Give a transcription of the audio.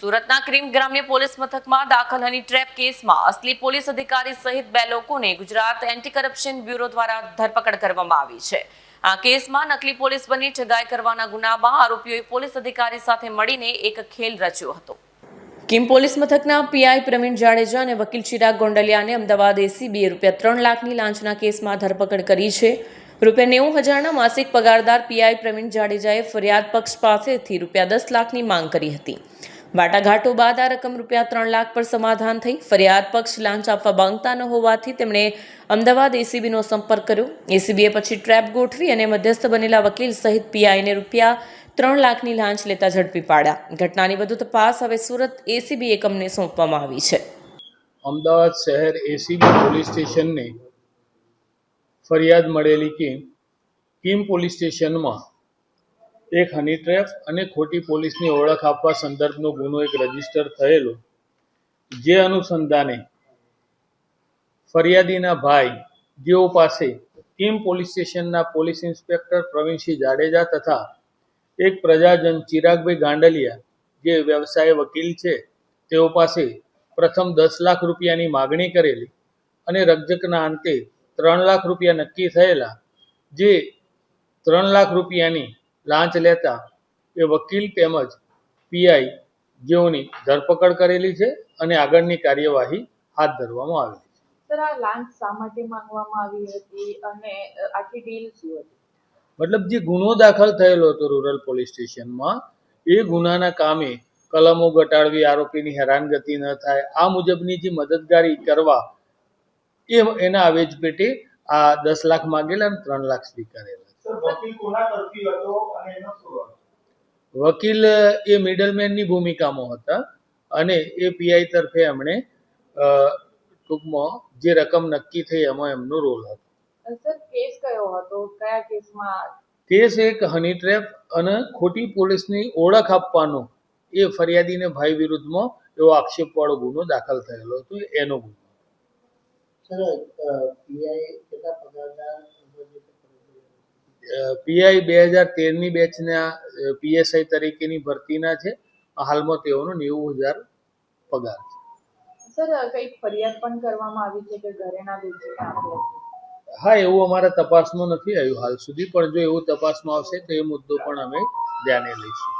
સુરતના ક્રીમ ગ્રામ્ય પોલીસ મથકમાં દાખલ હની ટ્રેપ કેસમાં અસલી પોલીસ અધિકારી સહિત બે લોકોને ગુજરાત એન્ટી કરપ્શન બ્યુરો દ્વારા ધરપકડ કરવામાં આવી છે. આ કેસમાં નકલી પોલીસ બની ઠગાઈ કરવાના ગુનામાં આરોપીઓએ પોલીસ અધિકારી સાથે મળીને એક ખેલ રચ્યો હતો. કિમ પોલીસ મથકના પીઆઈ પ્રવીણ જાડેજા અને વકીલ ચિરાગ ગોંડલિયાને અમદાવાદ એસીબીએ રૂપિયા ત્રણ લાખની લાંચના કેસમાં ધરપકડ કરી છે. રૂપિયા નેવું હજારના માસિક પગારદાર પીઆઈ પ્રવીણ જાડેજાએ ફરિયાદ પક્ષ પાસેથી રૂપિયા દસ લાખની માંગ કરી હતી. વાટાઘાટો બાદ આ રકમ રૂપિયા ત્રણ લાખ પર સમાધાન થઈ. ફરિયાદ પક્ષ લાંચ આપવા માંગતા ન હોવાથી તેમણે અમદાવાદ એસીબીનો સંપર્ક કર્યો. એસીબીએ પછી ટ્રેપ ગોઠવી અને મધ્યસ્થ બનેલા વકીલ સહિત પીઆઈને રૂપિયા ત્રણ લાખની લાંચ લેતા ઝડપી પાડ્યા. ઘટનાની વધુ તપાસ હવે સુરત એસીબી એકમને સોંપવામાં આવી છે. અમદાવાદ શહેર એસીબી પોલીસ સ્ટેશનને ફરિયાદ મળેલી કે કિમ પોલીસ સ્ટેશનમાં એક હની ટ્રેપ અને ખોટી પોલીસની ઓળખ આપવા સંદર્ભનો ગુનો એક રજિસ્ટર થયેલો, જે અનુસંધાને ફરિયાદીના ભાઈ, જેઓ પાસે કિમ પોલીસ સ્ટેશનના પોલીસ ઇન્સ્પેક્ટર પ્રવીણસિંહ જાડેજા તથા એક પ્રજાજન ચિરાગભાઈ ગાંડલિયા, જે વ્યવસાય વકીલ છે, તેઓ પાસે પ્રથમ દસ લાખ રૂપિયાની માગણી કરેલી અને રકઝકના અંતે ત્રણ લાખ રૂપિયા નક્કી થયેલા, જે ત્રણ લાખ રૂપિયાની લાંચ લેતા એ વકીલ તેમજ પીઆઈ જેઓની ધરપકડ કરેલી છે અને આગળની કાર્યવાહી હાથ ધરવામાં આવેલી છે. સર આ લાંચ શા માટે માંગવામાં આવી હતી અને આખી ડીલ શું હતી? મતલબ જે ગુનો દાખલ થયેલો હતો રૂરલ પોલીસ સ્ટેશનમાં એ ગુનાના કામે કલમો ઘટાડવી આરોપીની હેરાનગતિ ન થાય આ મુજબની જે મદદગારી કરવા એ એના આવેજ પેટે આ દસ લાખ માંગેલા અને ત્રણ લાખ સ્વીકારેલા. વકીલ કોના તરફી હતો અને એનો શું હતો? વકીલ એ મિડલમેનની ભૂમિકામાં હતા અને એ પીઆઈ તરફે એમણે ટૂંકમાં જે રકમ નક્કી થઈ એમાં એમનો રોલ હતો. કેસ કયો હતો? કયા કેસમાં? કેસ એક હની ટ્રેપ અને ખોટી પોલીસની ઓળખ આપવાનો એ ફરિયાદીને ભાઈ વિરુદ્ધમાં એવો આક્ષેપવાળો ગુનો દાખલ થયેલો હતો એનો ગુનો. સર પીઆઈ કેટલા પગારદાર પીઆઈ બે હજાર તેરની બેચના પીએસઆઈ તરીકેની ભરતીના છે. હાલમાં તેઓનો નેવું હજાર પગાર છે. સર કંઈક ફરિયાદ પણ કરવામાં આવી છે કે ઘરેણા વેચીને હા એવું અમારા તપાસમાં નથી આવ્યું હાલ સુધી પણ જો એવું તપાસમાં આવશે તો એ મુદ્દો પણ અમે ધ્યાને લઈશું.